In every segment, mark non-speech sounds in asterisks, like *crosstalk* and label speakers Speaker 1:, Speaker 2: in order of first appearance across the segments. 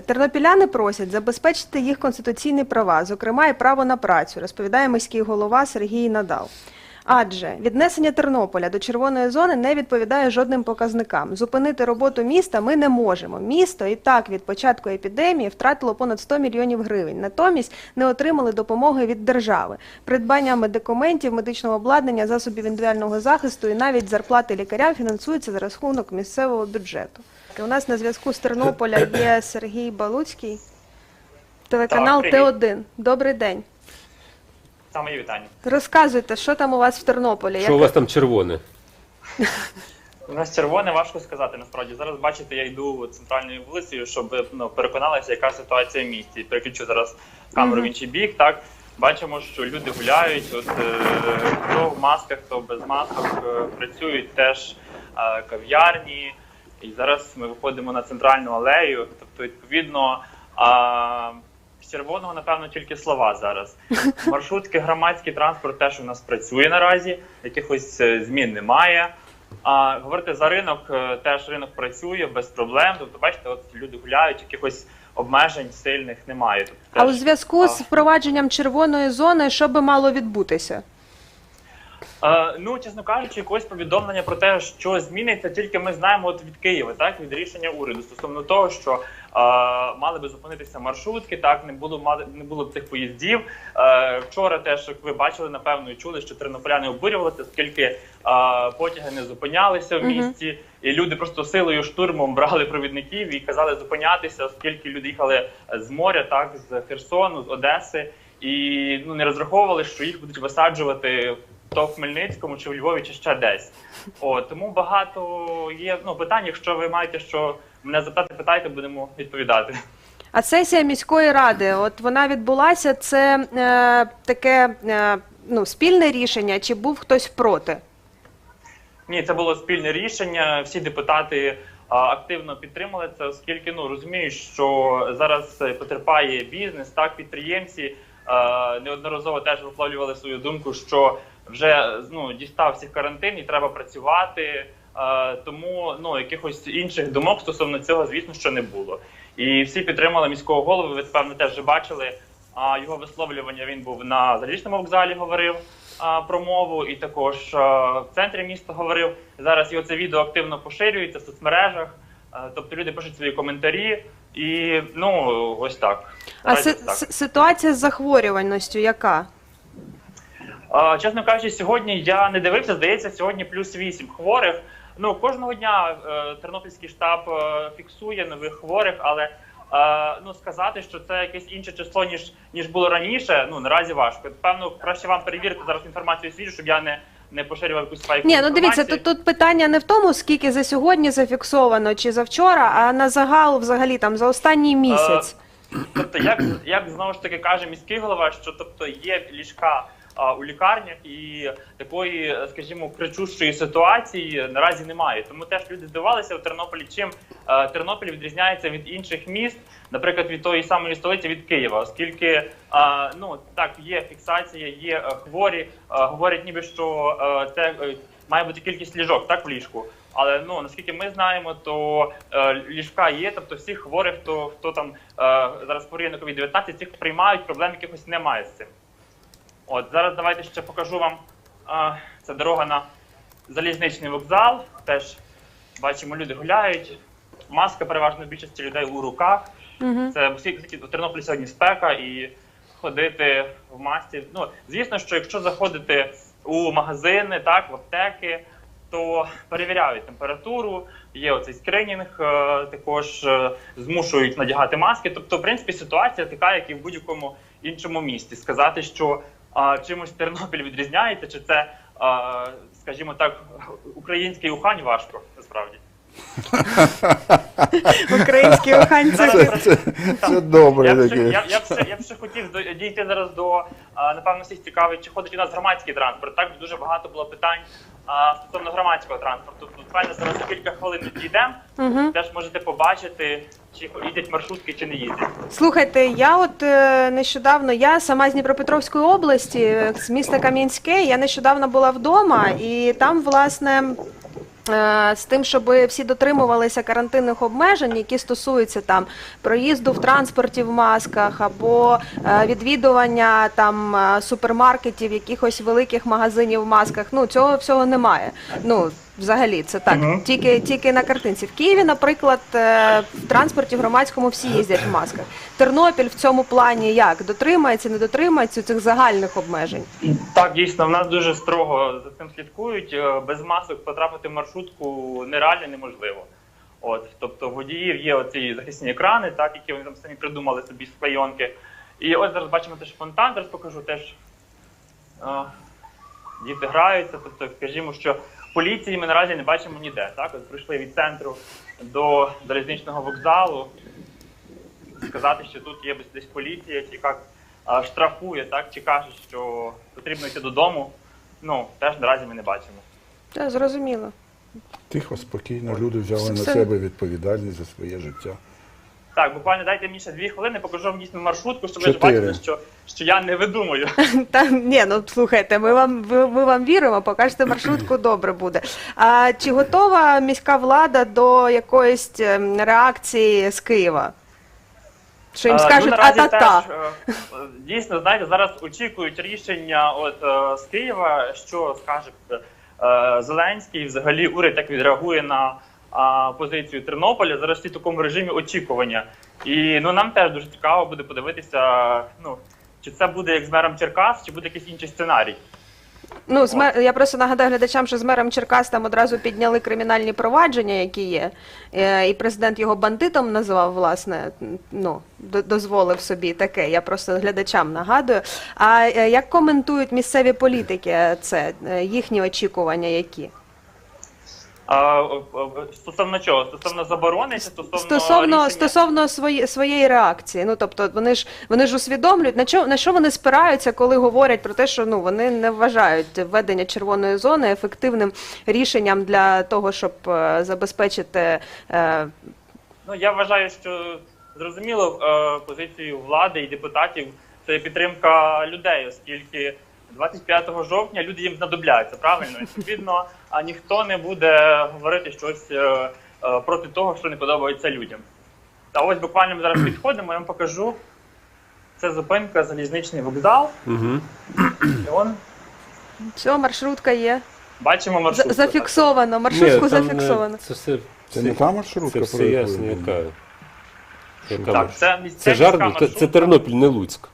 Speaker 1: Тернопіляни просять забезпечити їх конституційні права, зокрема і право на працю, розповідає міський голова Сергій Надал. Адже віднесення Тернополя до червоної зони не відповідає жодним показникам. Зупинити роботу міста ми не можемо. Місто і так від початку епідемії втратило понад 100 мільйонів гривень. Натомість не отримали допомоги від держави. Придбання медикаментів, медичного обладнання, засобів індивідуального захисту і навіть зарплати лікарям фінансуються за рахунок місцевого бюджету. У нас на зв'язку з Тернополя є *coughs* Сергій Балуцький, телеканал
Speaker 2: Так, привіт.
Speaker 1: Т1. Добрий день.
Speaker 2: Саме мої вітання.
Speaker 1: Розказуйте, що там у вас в Тернополі?
Speaker 3: Що у вас там червоне? *laughs*
Speaker 2: У нас червоне важко сказати насправді. Зараз бачите, я йду центральною вулицею, щоб ну, переконалися, яка ситуація в місті. Переключу зараз камеру в інший бік. Так бачимо, що люди гуляють. От е, хто в масках, хто без масок е, працюють теж е, кав'ярні. І зараз ми виходимо на центральну алею. Тобто, відповідно. А, з червоного, напевно, тільки слова зараз. *laughs* Маршрутки, громадський транспорт теж у нас працює наразі, якихось е, змін немає. А говорити за ринок, е, теж ринок працює без проблем. Тобто, бачите, от люди гуляють, якихось обмежень сильних немає. Тобто,
Speaker 1: А у
Speaker 2: теж,
Speaker 1: зв'язку з впровадженням червоної зони, що би мало відбутися?
Speaker 2: Е, ну, чесно кажучи, якогось повідомлення про те, що зміниться, тільки ми знаємо от від Києва, так від рішення уряду стосовно того, що е, мали би зупинитися маршрутки, так не було мали не було б цих поїздів. Е, вчора теж як ви бачили, напевно, і чули, що тернополяни обурювалися, оскільки е, потяги не зупинялися в місті, і люди просто силою штурмом брали провідників і казали зупинятися, оскільки люди їхали з моря, так з Херсону, з Одеси, і ну не розраховували, що їх будуть висаджувати то в Хмельницькому, чи в Львові, чи ще десь. О, тому багато є ну, питань. Якщо ви маєте що мене запитати, питайте, будемо відповідати.
Speaker 1: А сесія міської ради, от вона відбулася, це е, таке е, ну, спільне рішення, чи був хтось проти?
Speaker 2: Ні, це було спільне рішення. Всі депутати а, активно підтримали це, оскільки ну розуміють, що зараз е, потерпає бізнес, так підприємці е, неодноразово теж висловлювали свою думку, що вже ну дістав всіх карантин і треба працювати. Е, тому ну якихось інших думок стосовно цього, звісно, що не було. І всі підтримали міського голову. Ви певно теж вже бачили а, його висловлювання. Він був на залізничному вокзалі, говорив про мову, і також в центрі міста говорив. Зараз його це відео активно поширюється в соцмережах. Тобто люди пишуть свої коментарі, і ну ось так.
Speaker 1: А
Speaker 2: Наразі так.
Speaker 1: ситуація з захворюваністю яка?
Speaker 2: Чесно кажучи, сьогодні я не дивився. Здається, сьогодні плюс 8 хворих. Ну кожного дня е, тернопільський штаб е, фіксує нових хворих, але е, ну сказати, що це якесь інше число ніж ніж було раніше. Ну наразі важко. Певно, краще вам перевірити зараз інформацію свіжу, щоб я не, не поширював якусь фейкову
Speaker 1: Ні, ну дивіться, тут, тут питання не в тому, скільки за сьогодні зафіксовано чи за вчора, а на загал взагалі там за останній місяць.
Speaker 2: Тобто, як, як знову ж таки каже міський голова, що тобто є ліжка у лікарнях і такої, скажімо, кричущої ситуації наразі немає. Тому теж люди здивувалися в Тернополі, чим е, Тернопіль відрізняється від інших міст, наприклад, від тої самої столиці від Києва, оскільки е, ну так є фіксація, є е, хворі, говорять, ніби що це має бути кількість ліжок, так в ліжку. Але ну наскільки ми знаємо, то е, ліжка є, тобто всіх хворих, хто хто там е, зараз хворіє на COVID-19, цих приймають, проблем якихось немає з цим. От зараз давайте ще покажу вам. Е, це дорога на залізничний вокзал. Теж бачимо, люди гуляють. Маска переважно більшості людей у руках.
Speaker 1: Угу.
Speaker 2: Це у Тернополі сьогодні спека і ходити в масці. Ну звісно, що якщо заходити у магазини, так в аптеки, то перевіряють температуру. Є оцей скринінг, е, також е, змушують надягати маски. Тобто, в принципі, ситуація така, як і в будь-якому іншому місті. Сказати, що а, чимось Тернопіль відрізняється, чи це, а, скажімо так, український Ухань важко насправді. *laughs*
Speaker 1: Українські оханці.
Speaker 2: Зараз
Speaker 4: Це, це добре
Speaker 2: Я б, ще, я, я, б ще, я б ще хотів дійти зараз до напевно всіх цікавить, чи ходить у нас громадський транспорт. Так дуже багато було питань а, стосовно громадського транспорту. Буквально зараз за кілька хвилин дійдемо.
Speaker 1: Угу.
Speaker 2: Теж можете побачити, чи їдять маршрутки, чи не їдять.
Speaker 1: Слухайте, я от е, нещодавно, я сама з Дніпропетровської області, е, з міста Кам'янське, я нещодавно була вдома, і там, власне, е, з тим, щоб всі дотримувалися карантинних обмежень, які стосуються там проїзду в транспорті в масках або е, відвідування там е, супермаркетів, якихось великих магазинів в масках. Ну цього всього немає. Ну взагалі це так.
Speaker 2: Мгм.
Speaker 1: Тільки тільки на картинці. В Києві, наприклад, е, в транспорті громадському всі їздять в масках. Тернопіль в цьому плані як дотримається, не дотримається цих загальних обмежень.
Speaker 2: Так, дійсно, в нас дуже строго за цим слідкують. Е, Без масок потрапити в маршрутку нереально неможливо. От, тобто, водіїв є оці захисні екрани, так, які вони там самі придумали собі з клейонки. І ось зараз бачимо теж фонтан, зараз покажу теж. е, Діти граються, тобто, скажімо, що поліції ми наразі не бачимо ніде. Так, от прийшли від центру до залізничного вокзалу, сказати, що тут є десь поліція, чи як а, штрафує, так, чи каже, що потрібно йти додому. Ну, теж наразі ми не бачимо.
Speaker 1: Це зрозуміло.
Speaker 3: Тихо, спокійно, люди взяли на себе відповідальність за своє життя.
Speaker 2: Так, буквально дайте мені ще дві хвилини, покажу вам дійсно маршрутку, щоб ви ж
Speaker 3: Чотири.
Speaker 2: бачили, що, що я не видумую. *laughs*
Speaker 1: Та ні, ну слухайте, ми вам ви- ми вам віримо, покажете маршрутку, добре буде. А чи готова міська влада до якоїсь ем, реакції з Києва? Що їм
Speaker 2: Е,
Speaker 1: скажуть
Speaker 2: ну, наразі
Speaker 1: а-та-та?
Speaker 2: теж, е, Дійсно, знаєте, зараз очікують рішення от е, з Києва, що скаже е, Зеленський, взагалі уряд як відреагує на а, позицію Тернополя. Зараз всі в такому режимі очікування. І ну нам теж дуже цікаво буде подивитися, ну чи це буде як з мером Черкас, чи буде якийсь інший сценарій.
Speaker 1: Ну, з мер... я просто нагадаю глядачам, що з мером Черкас там одразу підняли кримінальні провадження, які є. Е, І президент його бандитом називав, власне, ну, дозволив собі таке. Я просто глядачам нагадую. А е, як коментують місцеві політики це, Е, їхні очікування які?
Speaker 2: А, е, е, стосовно чого? Стосовно заборони чи стосовно
Speaker 1: Стосовно,
Speaker 2: рішення?
Speaker 1: стосовно свої, своєї реакції, ну тобто вони ж вони ж усвідомлюють, на що на що вони спираються, коли говорять про те, що ну вони не вважають введення червоної зони ефективним рішенням для того, щоб е, забезпечити е,
Speaker 2: Ну я вважаю, що зрозуміло е, позицію влади і депутатів це підтримка людей, оскільки 25 жовтня люди їм знадобляються, правильно? І, Відповідно, а ніхто не буде говорити щось е, е, проти того, що не подобається людям. Та ось буквально ми зараз підходимо, я вам покажу. Це зупинка залізничний вокзал.
Speaker 4: Угу.
Speaker 2: І он
Speaker 1: все, маршрутка є.
Speaker 2: бачимо
Speaker 1: За-
Speaker 2: маршрутку.
Speaker 1: зафіксовано, маршрутку зафіксовано.
Speaker 4: Це все,
Speaker 3: Це не та маршрутка,
Speaker 4: Це все
Speaker 3: яку
Speaker 4: ясно, яка.
Speaker 2: Так,
Speaker 4: маршрутка.
Speaker 2: це, міс-
Speaker 4: Це
Speaker 2: міська
Speaker 4: жарт, це, це. Тернопіль, не Луцьк.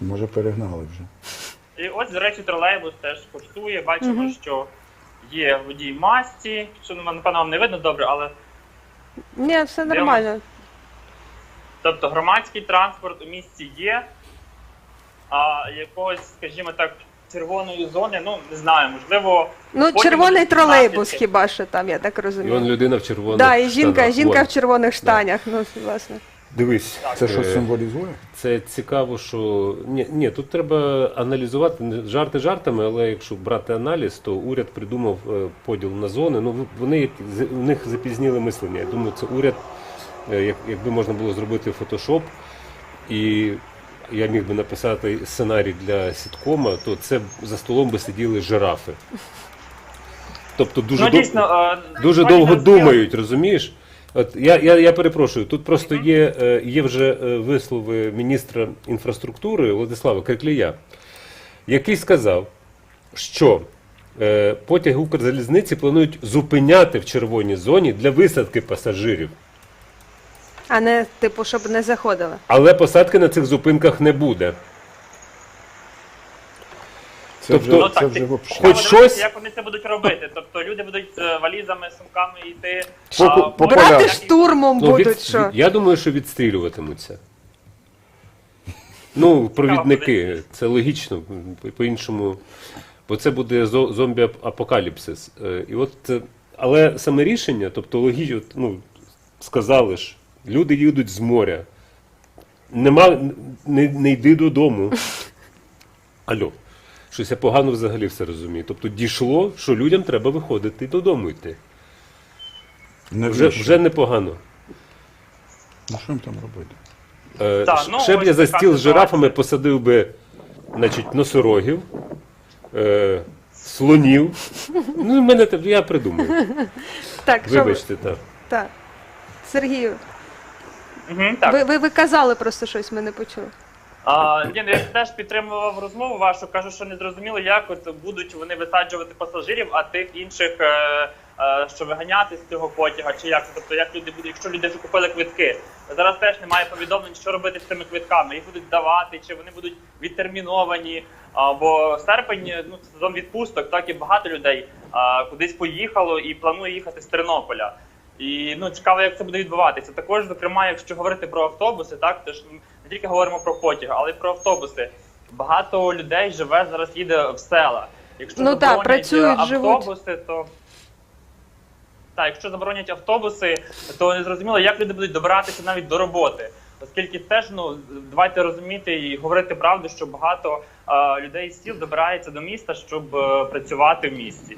Speaker 3: Може перегнали вже.
Speaker 2: І ось, до речі, тролейбус теж коштує. Бачимо, що є водій в масці, що напевно вам не видно добре, але
Speaker 1: Ні, все нормально.
Speaker 2: тобто громадський транспорт у місті є. А якогось, скажімо так, червоної зони, ну не знаю, можливо.
Speaker 1: Ну,
Speaker 2: потім
Speaker 1: червоний
Speaker 2: будуть
Speaker 1: тролейбус,
Speaker 2: наслідки.
Speaker 1: хіба що там, я так
Speaker 4: І он
Speaker 1: розумію.
Speaker 4: людина в червоних
Speaker 1: Да, і жінка,
Speaker 4: штанах.
Speaker 1: жінка в червоних штанях. Ну, власне.
Speaker 3: Дивись, це що
Speaker 4: Е,
Speaker 3: символізує?
Speaker 4: Це цікаво, що ні, ні, тут треба аналізувати жарти жартами, але якщо брати аналіз, то уряд придумав е, поділ на зони. Ну вони у них запізніли мислення. Я думаю, це уряд, е, як, якби можна було зробити фотошоп, і я міг би написати сценарій для сіткома, то це б за столом би сиділи жирафи. Тобто дуже
Speaker 2: Ну, дійсно,
Speaker 4: дуже довго думають, розумієш? От я, я, я перепрошую, тут просто є, е, є вже е, вислови міністра інфраструктури Владислава Криклія, який сказав, що е, потяги Укрзалізниці планують зупиняти в червоній зоні для висадки пасажирів.
Speaker 1: А не, типу, щоб не заходили.
Speaker 4: Але посадки на цих зупинках не буде.
Speaker 3: Це
Speaker 4: тобто-
Speaker 3: вже,
Speaker 2: Ну,
Speaker 3: це
Speaker 2: так,
Speaker 3: вже
Speaker 2: ти-
Speaker 4: Хоч щось-
Speaker 2: як вони це будуть робити. Тобто люди будуть з валізами, сумками йти.
Speaker 3: По-
Speaker 2: а,
Speaker 3: по- по
Speaker 2: брати.
Speaker 1: Штурмом
Speaker 4: Ну,
Speaker 1: будуть,
Speaker 4: від-
Speaker 1: що?
Speaker 4: Я думаю, що відстрілюватимуться. Ну, провідники, це логічно, по- по-іншому. Бо це буде зо- зомбі-апокаліпсис. Е, І от, е, але саме рішення, тобто логічно, ну, сказали ж, люди їдуть з моря. Нема, не, не йди додому. *laughs* Алло. Щось я погано взагалі все розумію. Тобто дійшло, що людям треба виходити і додому йти. Вже,
Speaker 3: Навіщо?
Speaker 4: вже непогано.
Speaker 3: Ну що їм там робити?
Speaker 4: Е,
Speaker 2: Так,
Speaker 4: ш-
Speaker 2: ну,
Speaker 4: ще б
Speaker 2: ось
Speaker 4: я за
Speaker 2: така
Speaker 4: стіл з
Speaker 2: ситуація.
Speaker 4: жирафами посадив би значить, носорогів, е, слонів. Ну, в мене те- я придумаю.
Speaker 1: Так, що ви-
Speaker 4: Вибачте, так.
Speaker 1: так. Сергію,
Speaker 2: Угу, так.
Speaker 1: ви, ви, ви казали просто щось, ми не почули.
Speaker 2: А, ні, ну, я теж підтримував розмову вашу. Кажу, що не зрозуміло, як от будуть вони висаджувати пасажирів, а тих інших, е, е, що виганяти з цього потяга, чи як. Тобто, як люди будуть, якщо люди вже купили квитки. Зараз теж немає повідомлень, що робити з цими квитками. Їх будуть давати, чи вони будуть відтерміновані. Бо серпень ну сезон відпусток, так і багато людей а, кудись поїхало і планує їхати з Тернополя. І ну цікаво, як це буде відбуватися. Також, зокрема, якщо говорити про автобуси, так то ж не тільки говоримо про потяги, але й про автобуси. Багато людей живе зараз, їде в села. Якщо
Speaker 1: Ну так,
Speaker 2: заборонять,
Speaker 1: працюють,
Speaker 2: е,
Speaker 1: живуть.
Speaker 2: автобуси, то так, якщо заборонять автобуси, то не зрозуміло, як люди будуть добиратися навіть до роботи. Оскільки теж ну давайте розуміти і говорити правду, що багато е, людей з сіл добирається до міста, щоб е, працювати в місті.